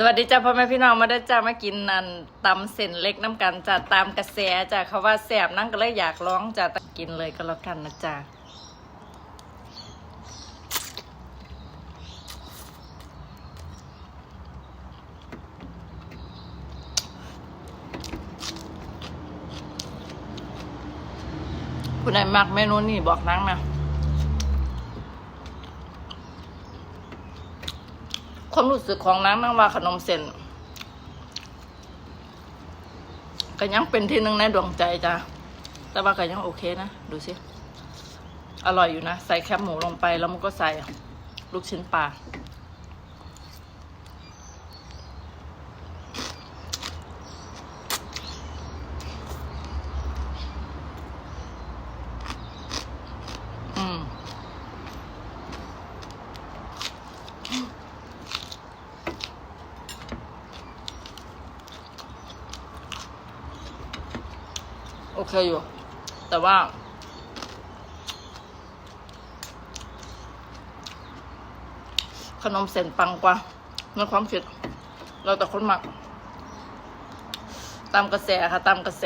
สวัสดีจ้าพ่อแม่พี่น้องมาได้จ้ามากินนันตำเส้นเล็กน้ำกันจ้าตามกระแสจ้าเขาว่าแสบนั่งก็เลยอยากร้องจ้ากินเลยก็แล้วกันนะจ้าคุณนายมักเมนูนี่บอกนั่งนะ ความรู้สึกของนางนางว่าขนมเส้นก็ยังเป็นที่หนึ่งในดวงใจจ้ะแต่ว่าก็ยังโอเคนะ ดูสิ อร่อยอยู่นะ ใส่แคบหมูลงไปแล้วมันก็ใส่ลูกชิ้นปลา เคอยู่ แต่ว่า ขนมเส้นปังกว่าในความคิด เราแต่คนหมัก ตามกระแสค่ะ ตามกระแส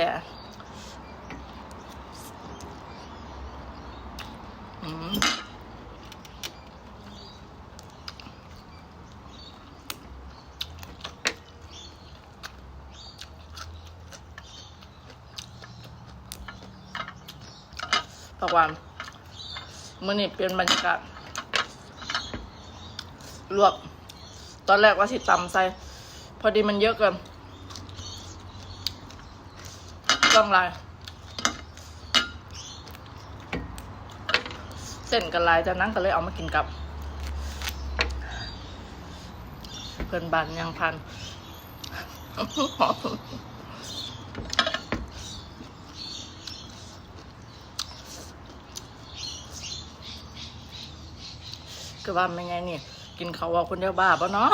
อืม ปากหวานมื่อนี้เปลี่ยนบรรยากาศลวก ตอนแรกว่าสิตำใส่ พอดีมันเยอะเกินต้องลายเส้นกันลายจากนั้นก็เลยเอามากินกับ เพื่อนบ้านยังพัน ก็ว่าไม่ไงเนี่ยกินเขาวว่าคนเดียวบ้าปะเนาะ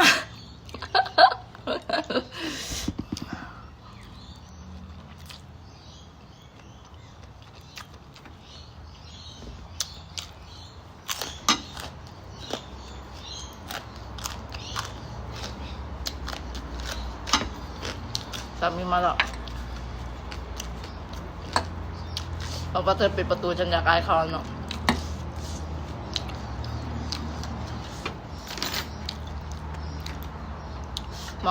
สามีมาแล้วเราก็เธอปิดประตูฉันอยากอายเขาเนาะ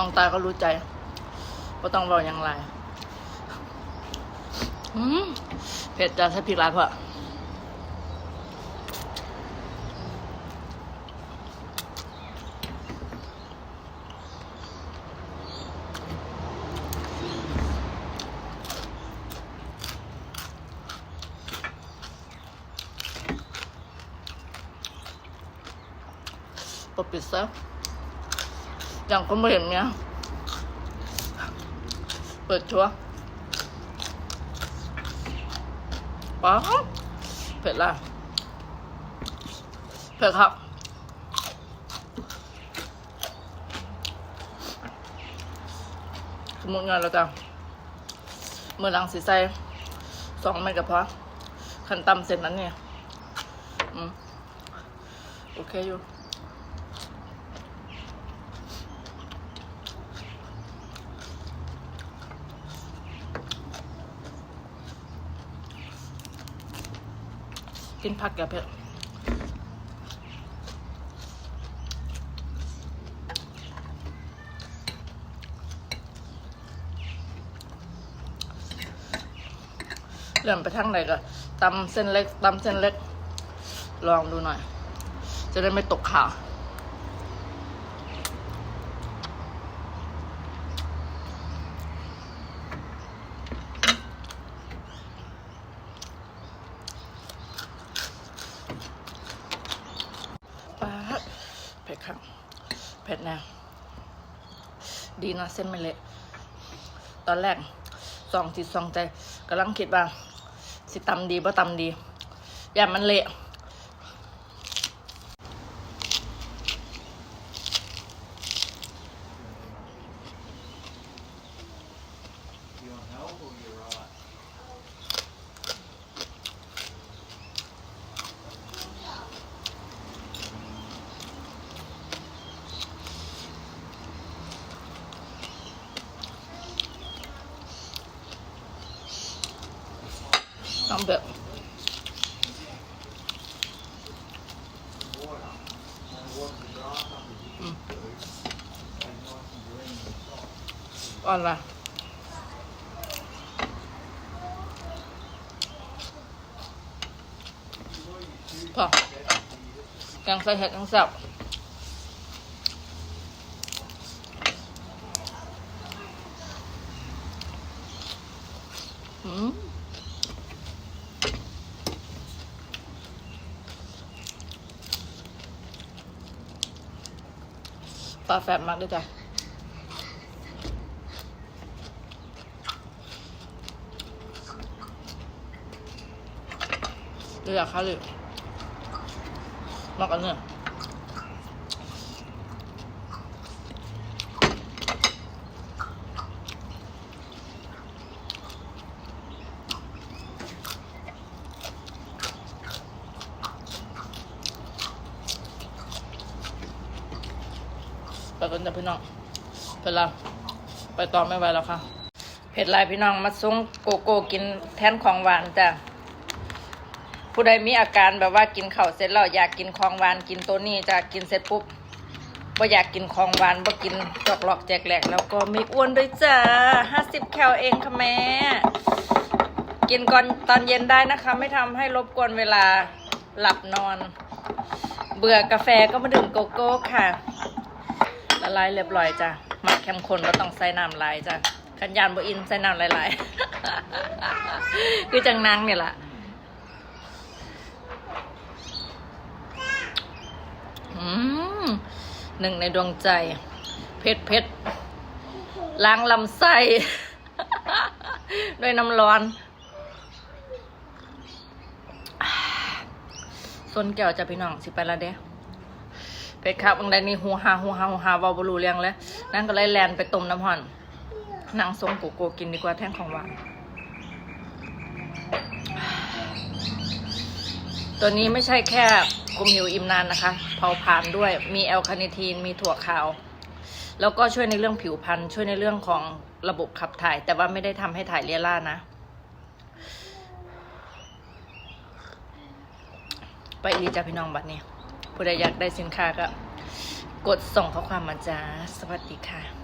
มองตาก็รู้ใจก็ต้องบอกอย่างไรเผ็ดจะใช้พริกลายเพราะปดปิดซะ อย่างก็ไม่เห็นเนี้ยเปิดชัวป๊าเผ็ดละเผ็ดครับสมมติงานแล้วกันเมื่อหลังสีใส่สองไม่กับพอขันตำเสร็จนั้นเนี่ยอืมโอเคอยู่ กินผักกับเผ็ดเริ่มไปทางไหนก็ตำเส้นเล็กตำเส้นเล็ก ลองดูหน่อย จะได้ไม่ตกข่าว ปาดเผ็ดครับ เผ็ดแน่ดีนะเส้นไม่เละตอนแรกสองจิตสองใจกำลังคิดว่า สิตำดีป่ตำดี อย่ามันเละำแบบอ่อนละพอแกงใส่เห็ดทั้งสับอืม ปลาแฟบมากด้วยจ้ะเลือกค่ะเลือมากกันเนี่ย ไปกันจ้ะพี่น้องเผ็ดละไปต่อไม่ไหวแล้วค่ะ เผ็ดไรพี่น้องมาส่งโกโก้กินแทนของหวานจ้ะผู้ใดมีอาการแบบว่ากินข้าวเสร็จแล้วอยากกินของหวานกินตัวนี้จะกินเสร็จปุ๊บบ่อยากกินของหวานบ่กินจอกหลอกแจกแหลกแล้วก็ไม่อ้วนด้วยจ้าห้าสิบแคลเองค่ะแม่กินก่อนตอนเย็นได้นะคะ ไม่ทำให้รบกวนเวลาหลับนอน เบื่อกาแฟก็มาดื่มโกโก้ค่ะ ละลายเรียบร้อยจ้ะหมักเข้มข้นก็ต้องใส่น้ำลายจ้ะขันยานบอินใส่น้ำลายๆคือจังนางเนี่ยล่ะหนึ่งในดวงใจ เพชรเพชรล้างลำไส้ ด้วยน้ำร้อนส้นแก้วจะพี่น้องสิไปละเด้ เพชรครับบางใดนี่ฮูฮาฮูฮาฮูฮาเวาบรูเรียงแล้วนั่นก็เลยแลนไปต้มน้ำห่อนนางทรงโกโก้กินดีกว่าแท่งของหวานตัวนี้ไม่ใช่แค่คุมหิวอิ่มนานนะคะ เผาผลาญด้วยมีแอลคาเนทีนมีถั่วขาว แล้วก็ช่วยในเรื่องผิวพรรณช่วยในเรื่องของระบบขับถ่าย แต่ว่าไม่ได้ทำให้ถ่ายเลี่ยราดนะ ไปอีลีจ้าพี่น้องบัดนี้ ผู้ใดอยากได้สินค้าก็ กดส่งข้อความมาจ้า สวัสดีค่ะ